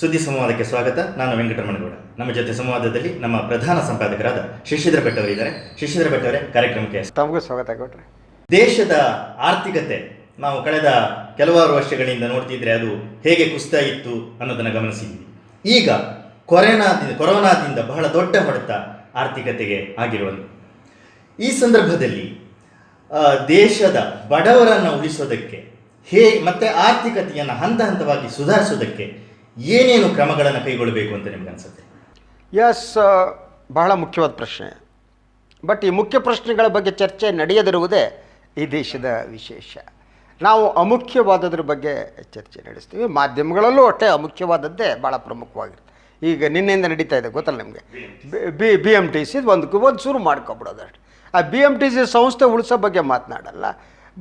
ಸುದ್ದಿ ಸಂವಾದಕ್ಕೆ ಸ್ವಾಗತ. ನಾನು ವೆಂಕಟರಮಣಗೌಡ. ನಮ್ಮ ಜೊತೆ ಸಂವಾದದಲ್ಲಿ ನಮ್ಮ ಪ್ರಧಾನ ಸಂಪಾದಕರಾದ ಶಶಿಧರ ಭಟ್ ಅವರಿದ್ದಾರೆ ಶಶಿಧರ ಭಟ್ ಅವರೇ ಕಾರ್ಯಕ್ರಮಕ್ಕೆ ತಮಗೂ ಸ್ವಾಗತ ಕೊಟ್ರೆ. ದೇಶದ ಆರ್ಥಿಕತೆ ನಾವು ಕಳೆದ ಕೆಲವಾರು ವರ್ಷಗಳಿಂದ ನೋಡ್ತಿದ್ರೆ ಅದು ಹೇಗೆ ಕುಸ್ತಾ ಇತ್ತು ಅನ್ನೋದನ್ನು ಗಮನಿಸಿದ್ವಿ. ಈಗ ಕೊರೋನಾದಿಂದ ಕೊರೋನಾದಿಂದ ಬಹಳ ದೊಡ್ಡ ಹೊಡೆತ ಆರ್ಥಿಕತೆಗೆ ಆಗಿರುವುದು ಈ ಸಂದರ್ಭದಲ್ಲಿ ದೇಶದ ಬಡವರನ್ನು ಉಳಿಸೋದಕ್ಕೆ ಹೇ ಮತ್ತೆ ಆರ್ಥಿಕತೆಯನ್ನು ಹಂತ ಹಂತವಾಗಿ ಸುಧಾರಿಸೋದಕ್ಕೆ ಏನೇನು ಕ್ರಮಗಳನ್ನು ಕೈಗೊಳ್ಳಬೇಕು ಅಂತ ನಿಮ್ಗೆ ಅನ್ಸುತ್ತೆ? ಎಸ್ ಬಹಳ ಮುಖ್ಯವಾದ ಪ್ರಶ್ನೆ. ಬಟ್ ಈ ಮುಖ್ಯ ಪ್ರಶ್ನೆಗಳ ಬಗ್ಗೆ ಚರ್ಚೆ ನಡೆಯದಿರುವುದೇ ಈ ದೇಶದ ವಿಶೇಷ. ನಾವು ಅಮುಖ್ಯವಾದದ್ರ ಬಗ್ಗೆ ಚರ್ಚೆ ನಡೆಸ್ತೀವಿ. ಮಾಧ್ಯಮಗಳಲ್ಲೂ ಅಷ್ಟೇ ಅಮುಖ್ಯವಾದದ್ದೇ ಭಾಳ ಪ್ರಮುಖವಾಗಿರುತ್ತೆ. ಈಗ ನಿನ್ನೆಯಿಂದ ನಡೀತಾ ಇದೆ, ಗೊತ್ತಲ್ಲ ನಿಮಗೆ? B B M T C ಒಂದು ಒಂದು ಶುರು ಮಾಡ್ಕೊಬಿಡೋದು ಅಷ್ಟೆ. ಆ ಬಿ ಎಂ ಟಿ ಸಿ ಸಂಸ್ಥೆ ಉಳಿಸೋ ಬಗ್ಗೆ ಮಾತನಾಡಲ್ಲ.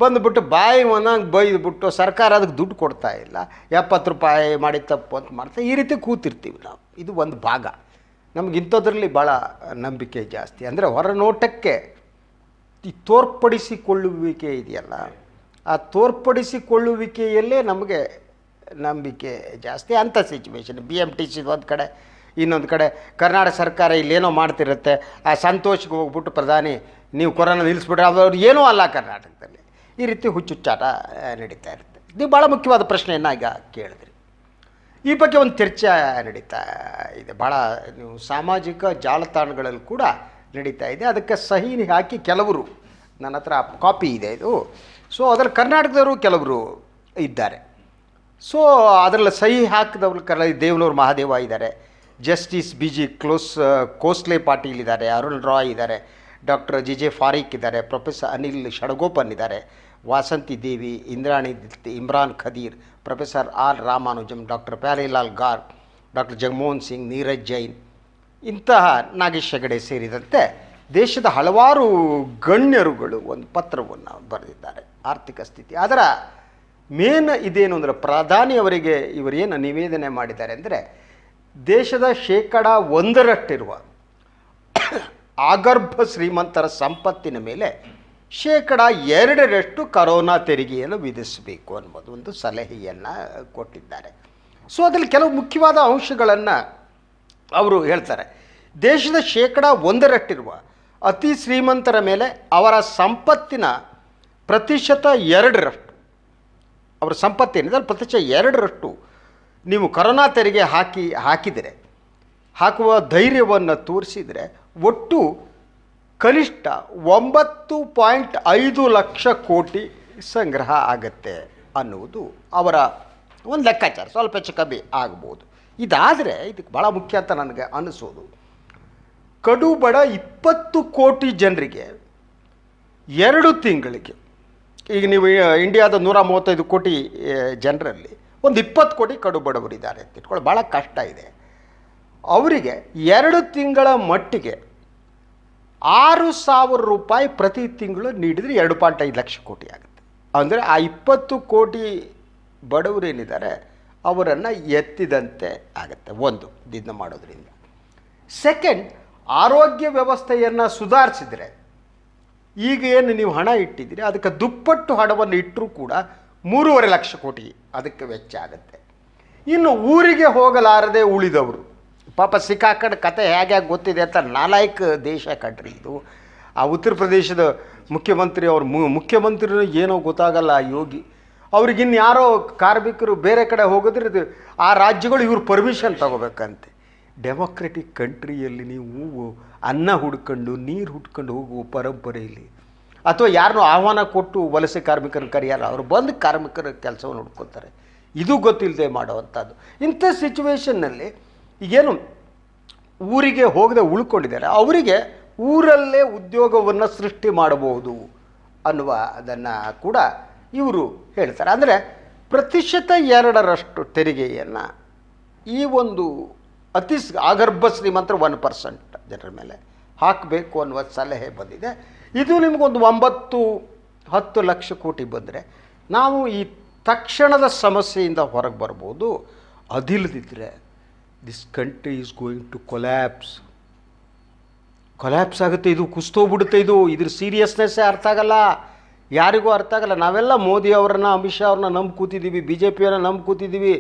ಬಂದುಬಿಟ್ಟು ಬಾಯಿ ಒಂದಂಗೆ ಬೈದ್ಬಿಟ್ಟು ಸರ್ಕಾರ ಅದಕ್ಕೆ ದುಡ್ಡು ಕೊಡ್ತಾ ಇಲ್ಲ, ಎಪ್ಪತ್ತು ರೂಪಾಯಿ ಮಾಡಿ ತಪ್ಪು ಅಂತ ಮಾಡ್ತಾ, ಈ ರೀತಿ ಕೂತಿರ್ತೀವಿ ನಾವು. ಇದು ಒಂದು ಭಾಗ. ನಮ್ಗೆ ಇಂಥದ್ರಲ್ಲಿ ಭಾಳ ನಂಬಿಕೆ ಜಾಸ್ತಿ. ಅಂದರೆ ಹೊರನೋಟಕ್ಕೆ ಈ ತೋರ್ಪಡಿಸಿಕೊಳ್ಳುವಿಕೆ ಇದೆಯಲ್ಲ, ಆ ತೋರ್ಪಡಿಸಿಕೊಳ್ಳುವಿಕೆಯಲ್ಲೇ ನಮಗೆ ನಂಬಿಕೆ ಜಾಸ್ತಿ. ಅಂಥ situation B M T C ಒಂದು ಕಡೆ, ಇನ್ನೊಂದು ಕಡೆ ಕರ್ನಾಟಕ ಸರ್ಕಾರ ಇಲ್ಲೇನೋ ಮಾಡ್ತಿರುತ್ತೆ, ಆ ಸಂತೋಷಕ್ಕೆ ಹೋಗ್ಬಿಟ್ಟು ಪ್ರಧಾನಿ, ನೀವು ಕೊರೋನಾ ನಿಲ್ಲಿಸ್ಬಿಟ್ರೆ ಅವ್ರು ಏನೂ ಅಲ್ಲ ಕರ್ನಾಟಕದಲ್ಲಿ. ಈ ರೀತಿ ಹುಚ್ಚುಚ್ಚಾಟ ನಡೀತಾ ಇರುತ್ತೆ. ಇದು ಭಾಳ ಮುಖ್ಯವಾದ ಪ್ರಶ್ನೆಯನ್ನು ಈಗ ಕೇಳಿದ್ರಿ. ಈ ಬಗ್ಗೆ ಒಂದು ಚರ್ಚೆ ನಡೀತಾ ಇದೆ. ಭಾಳ ನೀವು ಸಾಮಾಜಿಕ ಜಾಲತಾಣಗಳಲ್ಲಿ ಕೂಡ ನಡೀತಾ ಇದೆ. ಅದಕ್ಕೆ ಸಹಿ ಹಾಕಿ ಕೆಲವರು, ನನ್ನ ಹತ್ರ ಕಾಪಿ ಇದೆ ಇದು. ಸೊ ಅದರಲ್ಲಿ ಕರ್ನಾಟಕದವರು ಕೆಲವರು ಇದ್ದಾರೆ. ಸೊ ಅದರಲ್ಲಿ ಸಹಿ ಹಾಕಿದವರು ಕರ ದೇವನೂರು ಮಹಾದೇವ ಇದ್ದಾರೆ. ಜಸ್ಟಿಸ್ ಬಿ ಜಿ ಕ್ಲೋಸ್ ಕೋಸ್ಲೆ ಪಾಟೀಲ್ ಇದ್ದಾರೆ. ಅರುಣ್ ರಾಯ್ ಇದ್ದಾರೆ. ಡಾಕ್ಟರ್ ಜಿ ಜೆ ಫಾರೀಕ್ ಇದ್ದಾರೆ. ಪ್ರೊಫೆಸರ್ ಅನಿಲ್ ಷಡಗೋಪನ್ ಇದ್ದಾರೆ. Vasanthi Devi, Indrani Ditti Imran Khadeer, professor R Ramanujam, doctor Pyarilal Garg, doctor Jagmohan Singh, Neeraj Jain, ಇಂತಹ ನಾಗೇಶ್ ಹೆಗಡೆ ಸೇರಿದಂತೆ ದೇಶದ ಹಲವಾರು ಗಣ್ಯರುಗಳು ಒಂದು ಪತ್ರವನ್ನು ಬರೆದಿದ್ದಾರೆ. ಆರ್ಥಿಕ ಸ್ಥಿತಿ. ಅದರ ಮೇನ್ ಇದೇನು ಅಂದರೆ ಪ್ರಧಾನಿಯವರಿಗೆ ಇವರೇನು ನಿವೇದನೆ ಮಾಡಿದ್ದಾರೆ ಅಂದರೆ ದೇಶದ ಶೇಕಡ ಒಂದರಷ್ಟಿರುವ ಆಗರ್ಭ ಶ್ರೀಮಂತರ ಸಂಪತ್ತಿನ ಮೇಲೆ ಶೇಕಡ ಎರಡರಷ್ಟು ಕರೋನಾ ತೆರಿಗೆಯನ್ನು ವಿಧಿಸಬೇಕು ಅನ್ನೋದು ಒಂದು ಸಲಹೆಯನ್ನು ಕೊಟ್ಟಿದ್ದಾರೆ. ಸೊ ಅದರಲ್ಲಿ ಕೆಲವು ಮುಖ್ಯವಾದ ಅಂಶಗಳನ್ನು ಅವರು ಹೇಳ್ತಾರೆ. ದೇಶದ ಶೇಕಡ ಒಂದರಷ್ಟಿರುವ ಅತಿ ಶ್ರೀಮಂತರ ಮೇಲೆ ಅವರ ಸಂಪತ್ತಿನ ಪ್ರತಿಶತ ಎರಡರಷ್ಟು. ಅವರ ಸಂಪತ್ತೇನಿದೆ ಪ್ರತಿಶತ ಎರಡರಷ್ಟು ನೀವು ಕರೋನಾ ತೆರಿಗೆ ಹಾಕಿ, ಹಾಕಿದರೆ, ಹಾಕುವ ಧೈರ್ಯವನ್ನು ತೋರಿಸಿದರೆ, ಒಟ್ಟು ಕನಿಷ್ಠ ಒಂಬತ್ತು ಪಾಯಿಂಟ್ ಐದು ಲಕ್ಷ ಕೋಟಿ ಸಂಗ್ರಹ ಆಗತ್ತೆ ಅನ್ನುವುದು ಅವರ ಒಂದು ಲೆಕ್ಕಾಚಾರ. ಸ್ವಲ್ಪ ಹೆಚ್ಚು ಕಮ್ಮಿ ಆಗ್ಬೋದು. ಇದಾದರೆ ಇದಕ್ಕೆ ಭಾಳ ಮುಖ್ಯ ಅಂತ ನನಗೆ ಅನ್ನಿಸೋದು ಕಡು ಬಡ ಇಪ್ಪತ್ತು ಕೋಟಿ ಜನರಿಗೆ ಎರಡು ತಿಂಗಳಿಗೆ, ಈಗ ನೀವು ಇಂಡಿಯಾದ ನೂರ ಮೂವತ್ತೈದು ಕೋಟಿ ಜನರಲ್ಲಿ ಒಂದು ಇಪ್ಪತ್ತು ಕೋಟಿ ಕಡು ಇದ್ದಾರೆ ಅಂತ ಇಟ್ಕೊಳ್ಳಿ ಭಾಳ ಕಷ್ಟ ಇದೆ. ಅವರಿಗೆ ಎರಡು ತಿಂಗಳ ಮಟ್ಟಿಗೆ ಆರು ಸಾವಿರ ರೂಪಾಯಿ ಪ್ರತಿ ತಿಂಗಳು ನೀಡಿದರೆ ಎರಡು ಪಾಯಿಂಟ್ ಐದು ಲಕ್ಷ ಕೋಟಿ ಆಗುತ್ತೆ. ಅಂದರೆ ಆ ಇಪ್ಪತ್ತು ಕೋಟಿ ಬಡವರೇನಿದ್ದಾರೆ ಅವರನ್ನು ಎತ್ತಿದಂತೆ ಆಗುತ್ತೆ ಒಂದು ಇದನ್ನ ಮಾಡೋದ್ರಿಂದ. ಸೆಕೆಂಡ್ ಆರೋಗ್ಯ ವ್ಯವಸ್ಥೆಯನ್ನು ಸುಧಾರಿಸಿದರೆ, ಈಗ ಏನು ನೀವು ಹಣ ಇಟ್ಟಿದ್ದೀರಿ, ಅದಕ್ಕೆ ದುಪ್ಪಟ್ಟು ಹಣವನ್ನು ಇಟ್ಟರೂ ಕೂಡ ಮೂರುವರೆ ಲಕ್ಷ ಕೋಟಿ ಅದಕ್ಕೆ ವೆಚ್ಚ ಆಗುತ್ತೆ. ಇನ್ನು ಊರಿಗೆ ಹೋಗಲಾರದೆ ಉಳಿದವರು ಪಾಪ ಸಿಕ್ಕಾಕಂಡು ಕತೆ ಹೇಗೆ ಗೊತ್ತಿದೆ ಅಂತ ನಾಲಾಯಕ್ ದೇಶ ಕಣ್ರಿ ಇದು. ಆ ಉತ್ತರ ಪ್ರದೇಶದ ಮುಖ್ಯಮಂತ್ರಿ ಅವ್ರ ಮು ಮುಖ್ಯಮಂತ್ರಿನೂ ಏನೋ ಗೊತ್ತಾಗಲ್ಲ ಆ ಯೋಗಿ. ಅವ್ರಿಗಿನ್ನು ಯಾರೋ ಕಾರ್ಮಿಕರು ಬೇರೆ ಕಡೆ ಹೋಗಿದ್ರೆ ಆ ರಾಜ್ಯಗಳು ಇವ್ರು ಪರ್ಮಿಷನ್ ತಗೋಬೇಕಂತೆ. ಡೆಮೊಕ್ರೆಟಿಕ್ ಕಂಟ್ರಿಯಲ್ಲಿ ನೀವು ಅನ್ನ ಹುಡ್ಕೊಂಡು, ನೀರು ಹುಡ್ಕೊಂಡು ಹೋಗುವ ಪರಂಪರೆಯಲ್ಲಿ ಅಥವಾ ಯಾರನ್ನೂ ಆಹ್ವಾನ ಕೊಟ್ಟು ವಲಸೆ ಕಾರ್ಮಿಕರನ್ನು ಕರೆಯಲ್ಲ, ಅವರು ಬಂದು ಕಾರ್ಮಿಕರ ಕೆಲಸವನ್ನು ಹುಡ್ಕೊತಾರೆ. ಇದು ಗೊತ್ತಿಲ್ಲದೆ ಮಾಡುವಂಥದ್ದು ಇಂಥ ಸಿಚುವೇಶನ್ನಲ್ಲಿ ಈಗೇನು ಊರಿಗೆ ಹೋಗದೆ ಉಳ್ಕೊಂಡಿದ್ದಾರೆ. ಅವರಿಗೆ ಊರಲ್ಲೇ ಉದ್ಯೋಗವನ್ನು ಸೃಷ್ಟಿ ಮಾಡಬಹುದು ಅನ್ನುವ ಅದನ್ನು ಕೂಡ ಇವರು ಹೇಳ್ತಾರೆ. ಅಂದರೆ ಪ್ರತಿಶತ ಎರಡರಷ್ಟು ತೆರಿಗೆಯನ್ನು ಈ ಒಂದು ಅತಿ ಆಗರ್ಭ ಶ್ರೀಮಂತರ ಒನ್ ಪರ್ಸೆಂಟ್ ಜನರ ಮೇಲೆ ಹಾಕಬೇಕು ಅನ್ನುವ ಸಲಹೆ ಬಂದಿದೆ. ಇದು ನಿಮಗೊಂದು ಒಂಬತ್ತು, ಹತ್ತು ಲಕ್ಷ ಕೋಟಿ ಬಂದರೆ ನಾವು ಈ ತಕ್ಷಣದ ಸಮಸ್ಯೆಯಿಂದ ಹೊರಗೆ ಬರ್ಬೋದು. ಅದಿಲ್ಲದಿದ್ದರೆ this country is going to collapse collapse ಆಗುತ್ತೆ, ಇದು ಕುಸ್ತೋಗ್ಬಿಡುತ್ತೆ ಇದು. ಇದ್ರ ಸೀರಿಯಸ್ನೆಸ್ಸೇ ಅರ್ಥ ಆಗಲ್ಲ. ಯಾರಿಗೂ ಅರ್ಥ ಆಗಲ್ಲ. ನಾವೆಲ್ಲ ಮೋದಿ ಅವರನ್ನ, ಅಮಿತ್ ಶಾ ಅವ್ರನ್ನ ನಂಬಿ ಕೂತಿದ್ದೀವಿ ಬಿ ಜೆ ಪಿಯವ್ರನ್ನ ನಂಬಿ ಕೂತಿದ್ದೀವಿ